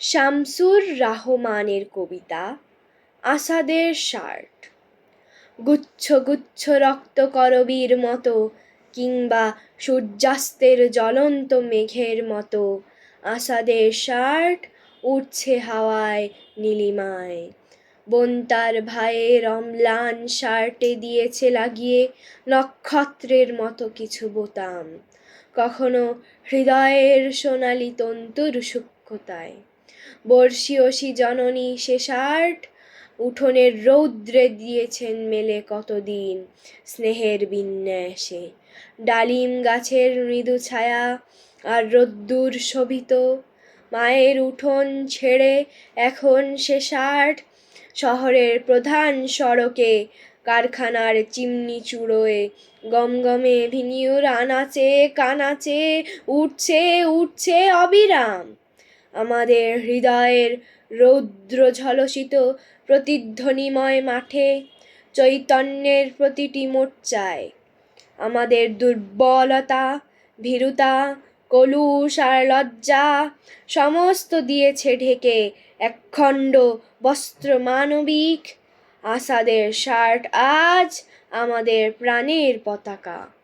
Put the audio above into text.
শামসুর রাহমানের কবিতা, আসাদের শার্ট। গুচ্ছ গুচ্ছ রক্তকরবীর মতো কিংবা সূর্যাস্তের জ্বলন্ত মেঘের মতো আসাদের শার্ট উঠছে হাওয়ায় নীলিমায়। বোন তার ভাইয়ের অম্লান শার্টে দিয়েছে লাগিয়ে নক্ষত্রের মতো কিছু বোতাম, কখনো হৃদয়ের সোনালি তন্তুর সূক্ষ্মতায়। বর্ষীয়সী জননী সে শার্ট উঠোনের রৌদ্রে দিয়েছেন মেলে কতদিন স্নেহের বিন্যাসে। ডালিম গাছের মৃদু ছায়া আর রোদ্দুর শোভিত। মায়ের উঠোন ছেড়ে এখন সে শার্ট শহরের প্রধান সড়কে কারখানার চিমনি চুড়োয় গমগমে ভিনিউর আনাচে কানাচে উঠছে উঠছে অবিরাম। আমাদের হৃদয়ের রৌদ্র ঝলসিত প্রতিধ্বনিময় মাঠে চৈতন্যের প্রতিটি মোর্চায় আমাদের দুর্বলতা, ভীরুতা, কলুষ আর লজ্জা সমস্ত দিয়েছে ঢেকে একখণ্ড বস্ত্র মানবিক। আসাদের শার্ট আজ আমাদের প্রাণের পতাকা।